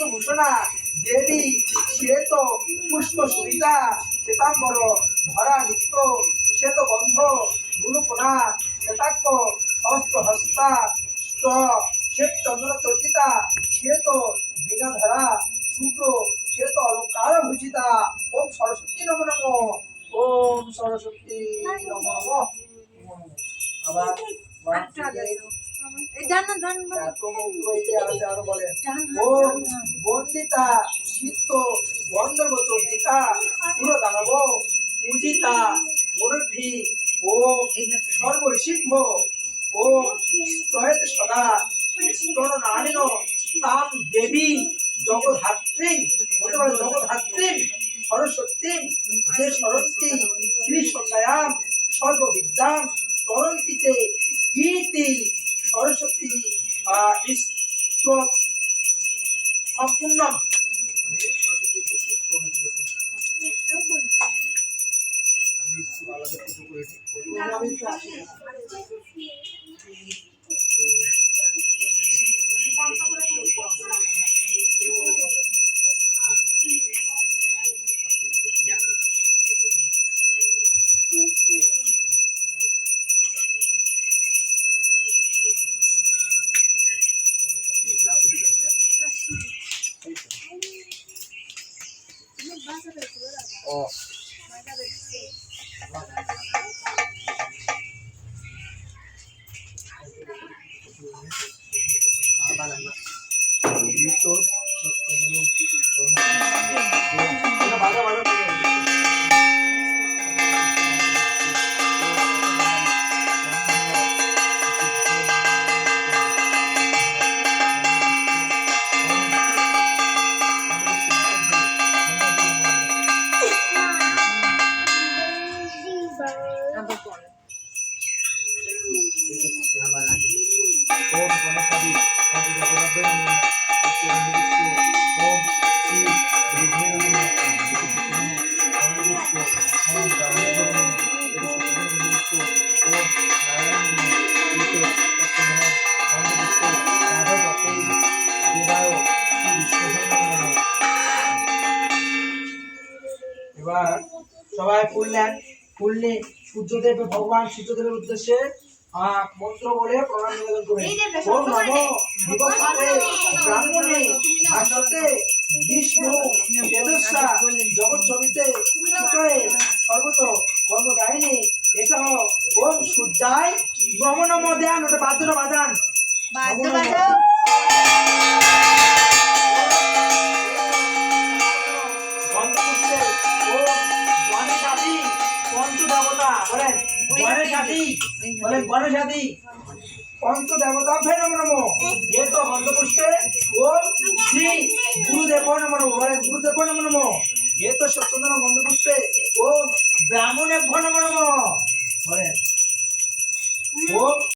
রক্তভূষণা দেবী শ্বেত পুষ্প সুরিতা শ্বেতাম্বর ধরা নিত্য শ্বেত গন্ধ গুরুপনা শ্বেতাক্ষ হস্ত হস্তা শ্বেত চন্দ্র চর্চিতা শ্বেত বীণাধরা শুক্র শ্বেত অলঙ্কার ভূষিতা। ওম সরস্বতী নম নম। ওম সরস্বতী নম নম। আবার বন্দিতা সিদ্ধ গন্ধর্ব চর্চিতা পুরো দানব পূজিতা মুরব্বী ওম সর্বসিংহ ওম স্তয়েত সদা নারিণ তাম দেবী জগধাত্রী জগধাত্রী সরস্বতী যে সরস্বতী শ্রী সন্ধ্যায়াম সর্ববিদ্যাম তরন্তিতে গীতি আহ, সম্পূর্ণ আমি একটু আলাদা করে ও বাধা এবার সবাই ফুললেন ফুললে সূর্যদেব ভগবান সূর্যদেবের উদ্দেশ্যে আহ, মন্ত্র বলে প্রণাম নিবেদন করে ওম নমো বিবস্ত্রে ব্রাহ্মণে ভাষতে বিষ্ণু তেজস্বা জগৎ ছবিতে সুতয়ে সর্বত কর্মদায়িনী। এসহ ওম সূর্যায় নম নম দেন ওটা বাদ্যটা বাজান? বাদ্য বাজাও বলেন গণেশাদি বলেন গণেশাদি পঞ্চ দেবতা ফের নম এ তো গন্ধপুষ্পে, ওম শ্রী গুরুদেব নম নম বলেন গুরুদেব নম নম এ তো সত্যধন গন্ধপুষ্পে ওম ব্রাহ্মণে নম নম বলেন ওম